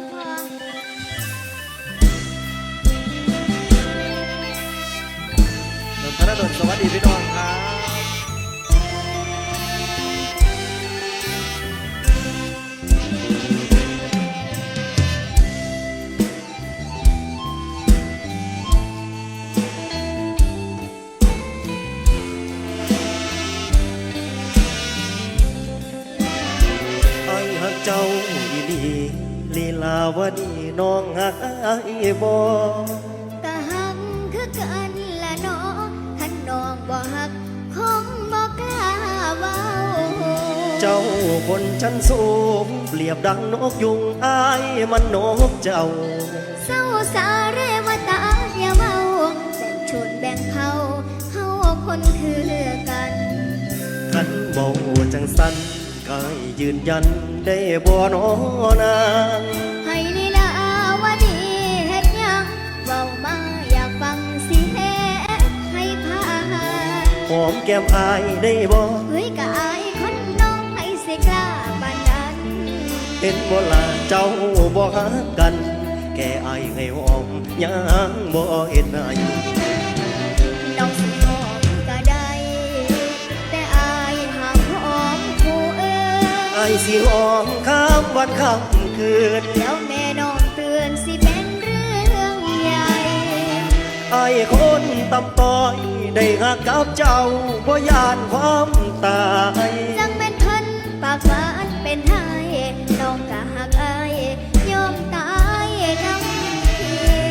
งพอนนทนดลสวัสดีพี่น้องครับไอ้หักเจ้าอีห ลีลีลาวดีน้องหักไอ้บ่กะหักคือกันละเนาะท่านน้องบ่หักคงบ่กล้าเว้าเจ้าคนชั้นสูงเปรียบดังนกยุงอายมันนกเจ้า เศร้าสาเรวตาอย่าเว้าแบ่งชนแบ่งเผ่าเฮาคนคือกันขันเบาจังสันกายยืนยันได้บ่นอนา หอมแก้มอายได้บ่เฮ้ยกะอายคนน้องให้สิกล้าปานนั้นเห็นบ่ล่ะเจ้าบ่หักกัน แก่อายให้หอมยังบ่เห็นอายน้องสิหอมก็ได้ แต่อายห้ามหอมผู้อื่นอายสิหอมข้ามวันข้ามคืนแล้วแม่น้องเตือนสิเป็นเรื่องใหญ่ไอ้คนตำต้อย ได้หักกับเจ้าบ่ยานความตายจังเป็นเพิ่นปากหวานเป็นไห้น้องกะหักอายยอมตายน้ำที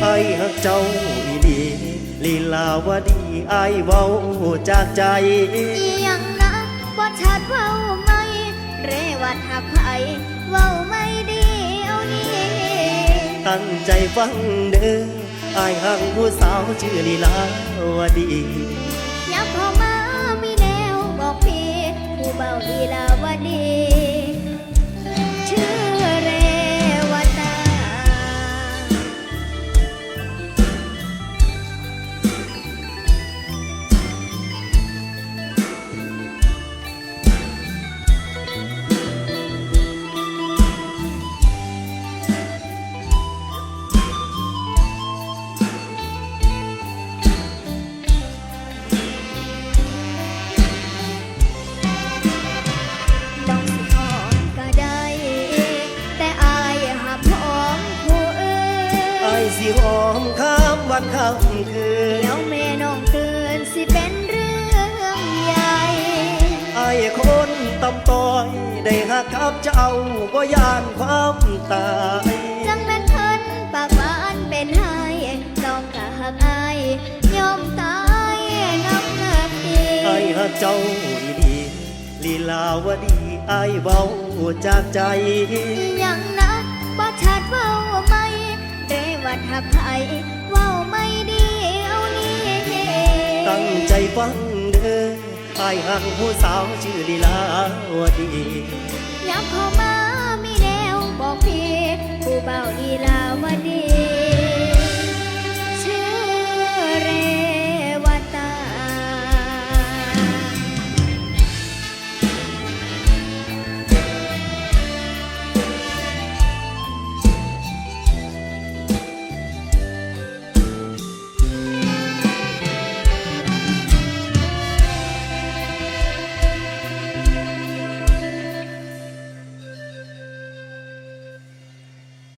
ไอ้หักเจ้าอีดีลีลาวดีไอ้เว้าจากใจอีหยังนะบ่ชัดเว้าไหมเรวัดหักไผเว้าไม่ดีเอานี่ตั้งใจฟังเด้อ ไอ้หักผู้สาวชื่อลีลาวดี สิหอมข้ามวันข้ามคืนแล้วแม่น้องเตือนสิเป็นเรื่องใหญ่ไอ้คนตำต้อย ได้หักกับเจ้าบ่ยานความตายจังแม่นเพิ่นปากหวานเป็นไห้น้องกะหักอายยอมตายน้ำหนักดีไอ้หักเจ้าอีดีลีลาวดีไอ้เบาจากใจอีหยัง ดหักไผว้าไม่ดีเอานี่ตั้งใจฟังเด้อไอ้หังผู้สาวชื่อลีลาวดียับเข้ามามีแนวบอกพี่ผู้เบาดี